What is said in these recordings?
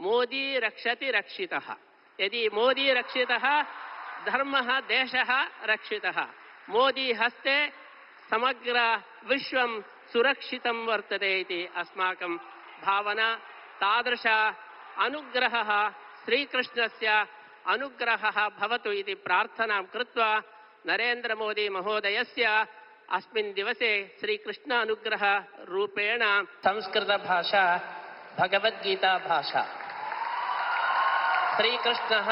मोदी रक्षति रक्षितः। यदि मोदी रक्षितः, धर्मः, देशः रक्षितः। मोदी हस्ते समग्र विश्वं सुरक्षितं वर्तते इति अस्माकं भावना। तादृश अनुग्रहः, श्रीकृष्णस्य अनुग्रहः भवतु इति प्रार्थनां कृत्वा नरेन्द्रमोदी महोदयस्य अस्मिन् दिवसे श्रीकृष्ण अनुग्रहरूपेण संस्कृतभाषा ಭಗವದ್ಗೀತಾ ಭಾಷಾ ಶ್ರೀಕೃಷ್ಣ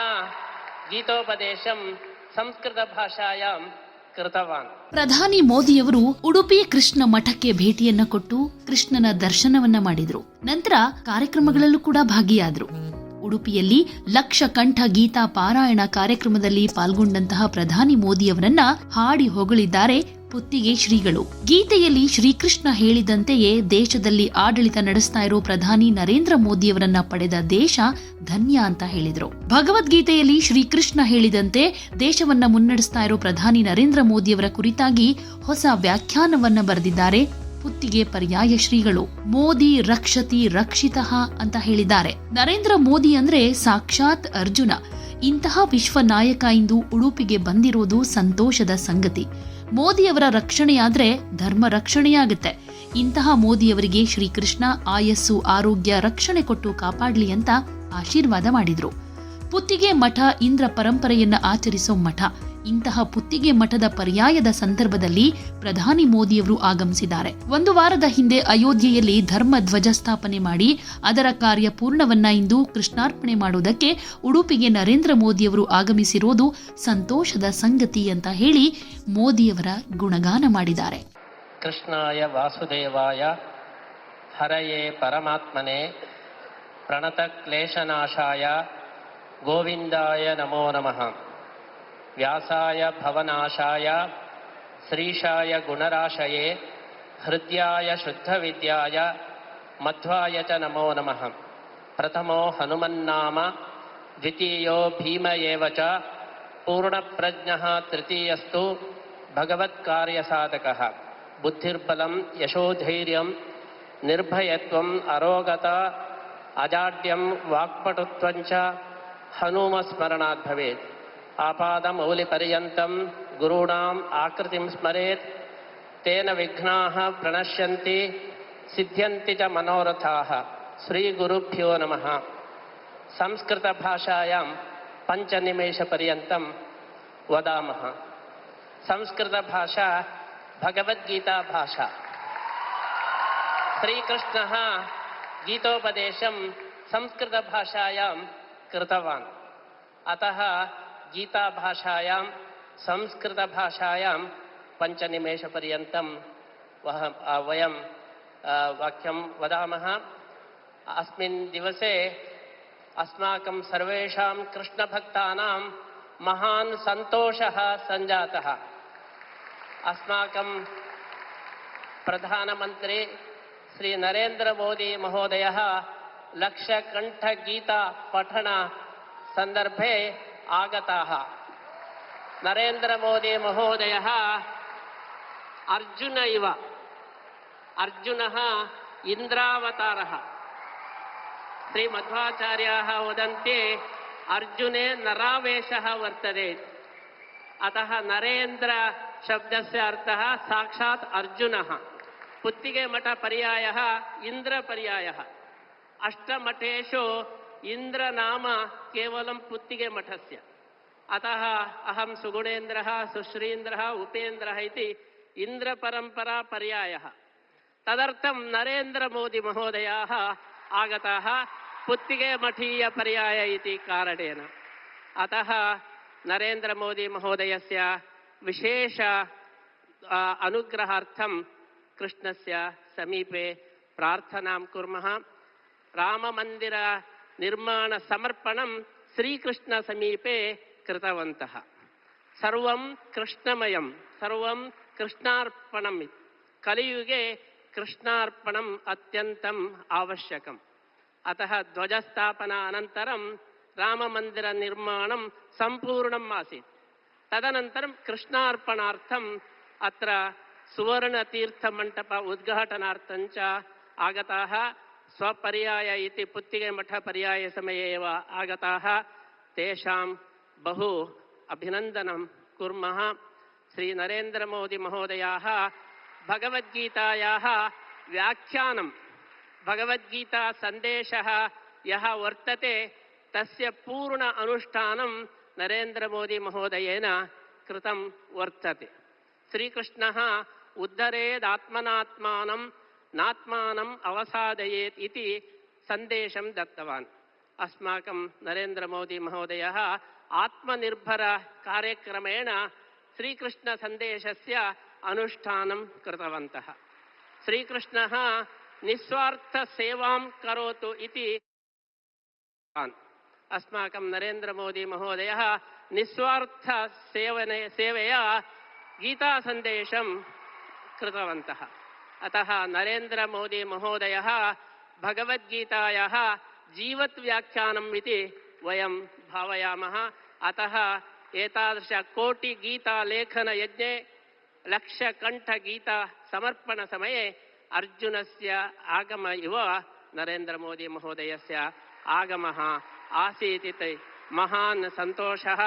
ಗೀತೋಪದೇಶಂ ಸಂಸ್ಕೃತ ಭಾಷಾಯಾಂ ಕೃತವಾನ್ ಪ್ರಧಾನಿ ಮೋದಿಯವರು ಉಡುಪಿ ಕೃಷ್ಣ ಮಠಕ್ಕೆ ಭೇಟಿಯನ್ನ ಕೊಟ್ಟು ಕೃಷ್ಣನ ದರ್ಶನವನ್ನ ಮಾಡಿದ್ರು. ನಂತರ ಕಾರ್ಯಕ್ರಮಗಳಲ್ಲೂ ಕೂಡ ಭಾಗಿಯಾದ್ರು. ಉಡುಪಿಯಲ್ಲಿ ಲಕ್ಷ ಕಂಠ ಗೀತಾ ಪಾರಾಯಣ ಕಾರ್ಯಕ್ರಮದಲ್ಲಿ ಪಾಲ್ಗೊಂಡಂತಹ ಪ್ರಧಾನಿ ಮೋದಿಯವರನ್ನ ಹಾಡಿ ಹೊಗಳಿದ್ದಾರೆ ಪುತ್ತಿಗೆ ಶ್ರೀಗಳು. ಗೀತೆಯಲ್ಲಿ ಶ್ರೀಕೃಷ್ಣ ಹೇಳಿದಂತೆಯೇ ದೇಶದಲ್ಲಿ ಆಡಳಿತ ನಡೆಸ್ತಾ ಇರೋ ಪ್ರಧಾನಿ ನರೇಂದ್ರ ಮೋದಿಯವರನ್ನ ಪಡೆದ ದೇಶ ಧನ್ಯ ಅಂತ ಹೇಳಿದ್ರು. ಭಗವದ್ಗೀತೆಯಲ್ಲಿ ಶ್ರೀಕೃಷ್ಣ ಹೇಳಿದಂತೆ ದೇಶವನ್ನ ಮುನ್ನಡೆಸ್ತಾ ಇರೋ ಪ್ರಧಾನಿ ನರೇಂದ್ರ ಮೋದಿಯವರ ಕುರಿತಾಗಿ ಹೊಸ ವ್ಯಾಖ್ಯಾನವನ್ನ ಬರೆದಿದ್ದಾರೆ ಪುತ್ತಿಗೆ ಪರ್ಯಾಯ ಶ್ರೀಗಳು. ಮೋದಿ ರಕ್ಷತಿ ರಕ್ಷಿತಃ ಅಂತ ಹೇಳಿದ್ದಾರೆ. ನರೇಂದ್ರ ಮೋದಿ ಅಂದ್ರೆ ಸಾಕ್ಷಾತ್ ಅರ್ಜುನ. ಇಂತಹ ವಿಶ್ವ ನಾಯಕ ಇಂದು ಉಡುಪಿಗೆ ಬಂದಿರೋದು ಸಂತೋಷದ ಸಂಗತಿ. ಮೋದಿಯವರ ರಕ್ಷಣೆಯಾದ್ರೆ ಧರ್ಮ ರಕ್ಷಣೆಯಾಗುತ್ತೆ. ಇಂತಹ ಮೋದಿಯವರಿಗೆ ಶ್ರೀಕೃಷ್ಣ ಆಯಸ್ಸು ಆರೋಗ್ಯ ರಕ್ಷಣೆ ಕೊಟ್ಟು ಕಾಪಾಡ್ಲಿ ಅಂತ ಆಶೀರ್ವಾದ ಮಾಡಿದ್ರು. ಪುತ್ತಿಗೆ ಮಠ ಇಂದ್ರ ಪರಂಪರೆಯನ್ನ ಆಚರಿಸೋ ಮಠ. ಇಂತಹ ಪುತ್ತಿಗೆ ಮಠದ ಪರ್ಯಾಯದ ಸಂದರ್ಭದಲ್ಲಿ ಪ್ರಧಾನಿ ಮೋದಿಯವರು ಆಗಮಿಸಿದ್ದಾರೆ. ಒಂದು ವಾರದ ಹಿಂದೆ ಅಯೋಧ್ಯೆಯಲ್ಲಿ ಧರ್ಮ ಧ್ವಜ ಸ್ಥಾಪನೆ ಮಾಡಿ ಅದರ ಕಾರ್ಯ ಪೂರ್ಣವನ್ನ ಇಂದು ಕೃಷ್ಣಾರ್ಪಣೆ ಮಾಡುವುದಕ್ಕೆ ಉಡುಪಿಗೆ ನರೇಂದ್ರ ಮೋದಿಯವರು ಆಗಮಿಸಿರುವುದು ಸಂತೋಷದ ಸಂಗತಿ ಅಂತ ಹೇಳಿ ಮೋದಿಯವರ ಗುಣಗಾನ ಮಾಡಿದ್ದಾರೆ. ಕೃಷ್ಣಾಯ ವಾಸುದೇವಾಯ, ಹರಯೇ ಪರಮಾತ್ಮನೇ ಪ್ರಣತ ಕ್ಲೇಶನಾಶಾಯ ಗೋವಿಂದಾಯ ನಮೋ ನಮಃ. व्यासाय भवनाशाय श्रीशाय गुणराशये हृद्याय शुद्धविद्याय मध्वाय च नमो नमः। प्रथमो हनुमन्नाम द्वितीयो भीम एव च पूर्णप्रज्ञः तृतीयस्तु भगवत्कार्यसाधकः। बुद्धिर्बलं यशोधैर्यं निर्भयत्वम् अरोगता अजाड्यं वाक्पटुत्वं च हनुमस्मरणात् भवेत् आपादमौलिपर्यन्तं गुरूणाम् आकृतिं स्मरेत्। तेन विघ्नाः प्रणश्यन्ति, सिद्ध्यन्ति च मनोरथाः। श्रीगुरुभ्यो नमः। संस्कृतभाषायां पञ्चनिमेषपर्यन्तं वदामः। संस्कृतभाषा भगवद्गीताभाषा। श्रीकृष्णः गीतोपदेशं संस्कृतभाषायां कृतवान्। अतः गीताभाषायां, संस्कृतभाषायां पञ्चनिमेषपर्यन्तं वह वयं वाक्यं वदामः। अस्मिन् दिवसे अस्माकं सर्वेषां कृष्णभक्तानां महान् सन्तोषः सञ्जातः। अस्माकं प्रधानमन्त्री श्री नरेन्द्रमोदी महोदयः लक्षकण्ठगीता पठन सन्दर्भे आगताः नरेन्द्रमोदी महोदयः अर्जुन इव अर्जुनः इन्द्रावतारः श्रीमध्वाचार्याः वदन्ति अर्जुने नरावेशः वर्तते अतः नरेन्द्र शब्दस्य अर्थः साक्षात् अर्जुनः ಇಂದ್ರ ನಾಮ ಕೇವಲ ಪುತ್ತಿಗೆ ಮಠಸ್ಯ ಅತಃ ಅಹಂ ಸುಗುಣೇಂದ್ರ ಸುಶ್ರೀಂದ್ರ ಉಪೇಂದ್ರ ಇತಿ ಇಂದ್ರ ಪರಂಪರಾ ಪರ್ಯಾಯ ತದರ್ಥಂ ನರೇಂದ್ರ ಮೋದಿ ಮಹೋದಯ ಆಗತಾ ಪುತ್ತಿಗೆ ಮಠೀಯ ಪರ್ಯಾಯ ಇತಿ ಕಾರಣೇನ ಅತಃ ನರೇಂದ್ರ ಮೋದಿ ಮಹೋದಯಸ್ಯ ವಿಶೇಷ ಅನುಗ್ರಹಾರ್ಥಂ ಕೃಷ್ಣಸ್ಯ ಸಮೀಪೆ ಪ್ರಾರ್ಥನಾಂ ಕುರ್ಮಃ ರಾಮಮಂದಿರ राममन्दिरनिर्माणसमर्पणं श्रीकृष्णसमीपे कृतवन्तः सर्वं कृष्णमयं सर्वं कृष्णार्पणम् कलियुगे कृष्णार्पणम् अत्यन्तम् आवश्यकम् अतः ध्वजस्थापना अनन्तरं राममन्दिरनिर्माणं सम्पूर्णम् आसीत् तदनन्तरं कृष्णार्पणार्थम् अत्र सुवर्णतीर्थमण्डप उद्घाटनार्थं च आगताः स्वपर्याय इति पुत्तिगेमठपर्यायसमये एव आगताः। तेषां बहु अभिनन्दनं कुर्मः श्रीनरेन्द्रमोदिमहोदयाः। भगवद्गीतायाः व्याख्यानं भगवद्गीतासन्देशः यः वर्तते तस्य पूर्ण अनुष्ठानं नरेन्द्रमोदिमहोदयेन कृतं वर्तते। श्रीकृष्णः उद्धरेदात्मनात्मानं नात्मानम् अवसादयेत् इति सन्देशं दत्तवान्। अस्माकं नरेन्द्रमोदिमहोदयः आत्मनिर्भरकार्यक्रमेण श्रीकृष्णसन्देशस्य अनुष्ठानं कृतवन्तः। श्रीकृष्णः निस्वार्थसेवां करोतु इति। अस्माकं नरेन्द्रमोदिमहोदयः निस्वार्थसेवने, सेवया गीतासन्देशं कृतवन्तः। अतः नरेन्द्रमोदिमहोदयः भगवद्गीतायाः जीवत्व्याख्यानम् इति वयं भावयामः। अतः एतादृशकोटिगीतालेखनयज्ञे लक्षकण्ठगीतासमर्पणसमये अर्जुनस्य आगम इव नरेन्द्रमोदिमहोदयस्य आगमः आसीत् इति महान् सन्तोषः।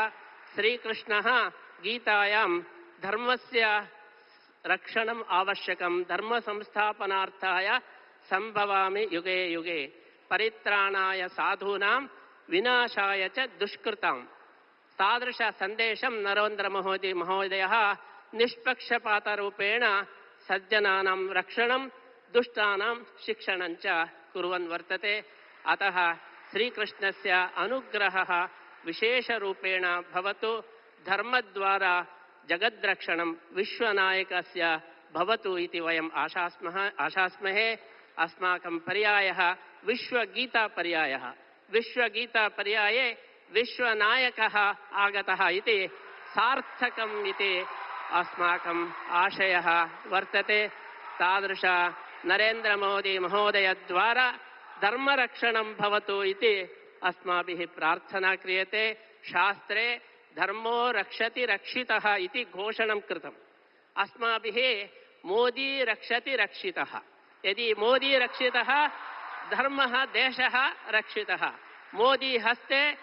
श्रीकृष्णः गीतायां धर्मस्य रक्षणम् आवश्यकं धर्मसंस्थापनार्थाय सम्भवामि युगे युगे। परित्राणाय साधूनां विनाशाय च दुष्कृताम् तादृशसन्देशं नरेन्द्रमहोदि महोदयः निष्पक्षपातरूपेण सज्जनानां रक्षणं, दुष्टानां शिक्षणं च कुर्वन् वर्तते। अतः श्रीकृष्णस्य अनुग्रहः विशेषरूपेण भवतु। धर्मद्वारा जगद्रक्षणं विश्वनायकस्य भवतु इति वयम् आशास्मः, आशास्महे। अस्माकं पर्यायः विश्वगीतापर्यायः। विश्वगीतापर्याये विश्वनायकः आगतः इति सार्थकम् इति अस्माकम् आशयः वर्तते। तादृश नरेन्द्रमोदीमहोदयद्वारा धर्मरक्षणं भवतु इति अस्माभिः प्रार्थना क्रियते। शास्त्रे धर्मो रक्षति रक्षितः इति घोषणं कृतम्। अस्माभिः मोदी रक्षति रक्षितः। यदि मोदी रक्षितः, धर्मः, देशः रक्षितः। मोदी हस्ते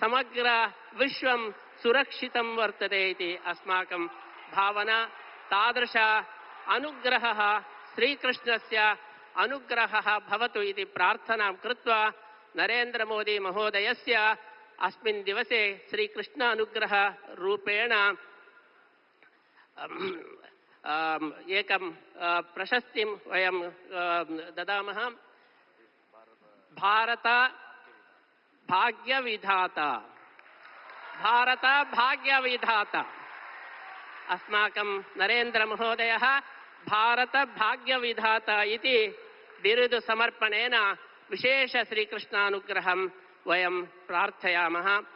समग्र विश्वं सुरक्षितं वर्तते इति अस्माकं भावना। तादृश अनुग्रहः श्रीकृष्णस्य अनुग्रहः भवतु इति प्रार्थनां कृत्वा नरेन्द्रमोदी महोदयस्य अस्मिन् दिवसे श्रीकृष्ण अनुग्रहरूपेण अम्, अम्, एकं प्रशस्तिं वयं ददामः। भारत भाग्यविधाता। भारत भाग्यविधाता। अस्माकं नरेन्द्रमहोदयः भारतभाग्यविधाता इति बिरुदुसमर्पणेन विशेषश्रीकृष्णानुग्रहं वयं प्रार्थयामः।